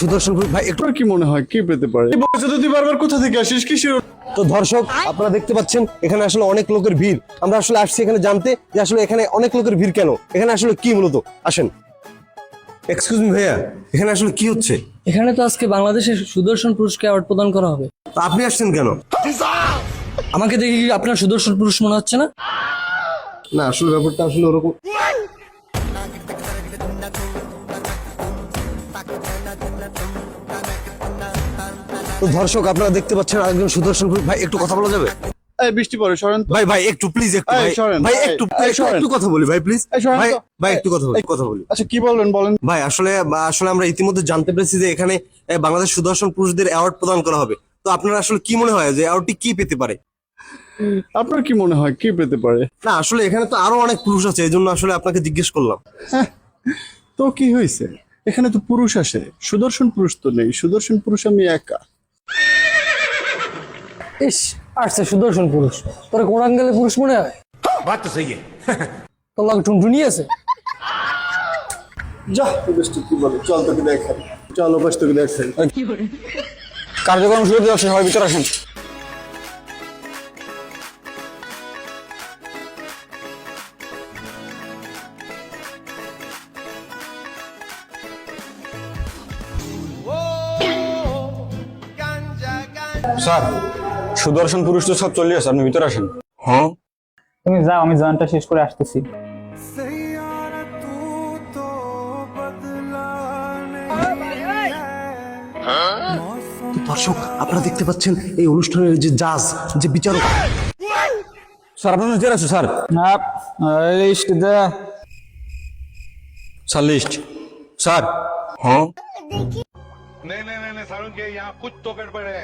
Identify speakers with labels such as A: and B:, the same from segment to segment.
A: সুদর্শন ভাই একটু
B: কি মনে হয়? কি পেতে পারে? এই তুই বারবার কোথা থেকে আসিস? কিসের
A: তো দর্শক আপনারা দেখতে পাচ্ছেন এখানে আসলে অনেক লোকের ভিড়। আমরা আসলে আসছি এখানে জানতে যে আসলে এখানে অনেক লোকের ভিড় কেন? এখানে আসলে কি মূলত? আসেন। এক্সকিউজ মি ভাইয়া এখানে আসলে কি হচ্ছে?
C: এখানে তো আজকে বাংলাদেশের সুদর্শন পুরুষকে অ্যাওয়ার্ড প্রদান করা হবে।
A: তো আপনি আসছেন কেন?
C: আমাকে দেখে কি আপনার সুদর্শন পুরুষ মনে হচ্ছে না?
A: না আসলে ব্যাপারটা আসলে ওরকম তো দর্শক আপনারা দেখতে পাচ্ছেন আরেকজন সুদর্শন। ভাই একটু কথা বলা যাবে?
B: এই বৃষ্টি পড়ে সরেন
A: ভাই ভাই একটু প্লিজ একটু ভাই। একটু একটু- একটু কথা বলি ভাই প্লিজ ভাই ভাই একটু কথা বলি কথা বলি।
B: আচ্ছা কি বলবেন বলেন।
A: ভাই আসলে আসলে আমরা ইতিমধ্যে জানতে পেরেছি যে এখানে বাংলাদেশ সুদর্শন পুরুষদের অ্যাওয়ার্ড প্রদান করা হবে। তো আপনার আসলে কি মনে হয় যে অ্যাওয়ার্ডটি কি পেতে পারে?
B: আপনার কি মনে হয় কি পেতে পারে?
A: না আসলে এখানে তো আরও অনেক পুরুষ আছে এই জন্য আসলে আপনাকে জিজ্ঞেস করলাম।
B: তো কি হয়েছে? এখানে তো পুরুষ আসে। সুদর্শন পুরুষ তো নেই। সুদর্শন পুরুষ আমি একা।
C: ইস আসছে সুদর্শন পুরুষ। তোর কোন আঙ্গেলে পুরুষ মনে হয়? তোর লগে টুনটুনি আছে?
B: যা কি বলে চল তোকে দেখাই। চল ওপাশ তোকে দেখাই।
D: কার্যক্রম শুরু হচ্ছে সবাই ভিতরে আসেন। স্যার সুদর্শন পুরুষ তো সব চলে আসে আপনি ভিতরে আসেন হ্যাঁ
E: তুমি যাও আমি জয়েন্টটা শেষ করে আসতেছি
A: তো দর্শক আপনারা দেখতে পাচ্ছেন এই অনুষ্ঠানের যে জাজ যে বিচারক
D: স্যার আপনার ভিতরে আছে স্যার
E: লিস্ট দে
D: স্যার লিস্ট স্যার হ্যাঁ
F: नहीं नहीं नहीं नहीं सारुण के यहाँ कुछ तो गड़बड़ है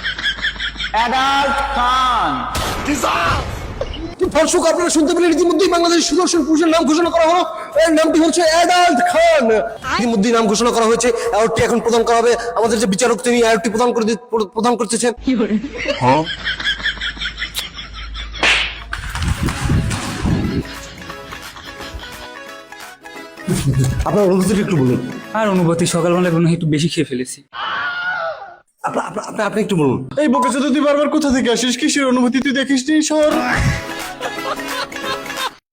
E: অ্যাডাল্ট
A: শুনতে পেলেন ইতিমধ্যেই বাংলাদেশ সুদর্শন পুরুষের নাম ঘোষণা করা হলো। এর নামটি হচ্ছে অ্যাডাল্ট খান। ইতিমধ্যেই নাম ঘোষণা করা হয়েছে অ্যাওয়ার্ডটি এখন প্রদান করা হবে। আমাদের যে বিচারক তিনি অ্যাওয়ার্ডটি প্রদান করে প্রদান করতেছেন।
D: হ্যাঁ।
A: আপনার অনুভূতিটা একটু বলুন।
E: আর অনুভূতি সকালবেলা মনে হয় একটু বেশি খেয়ে ফেলেছি।
A: আপনি আপনি- একটু বলুন।
B: এই বকে তুই বারবার কোথা থেকে আসিস? কিসের অনুভূতি? তুই দেখিস নি শহর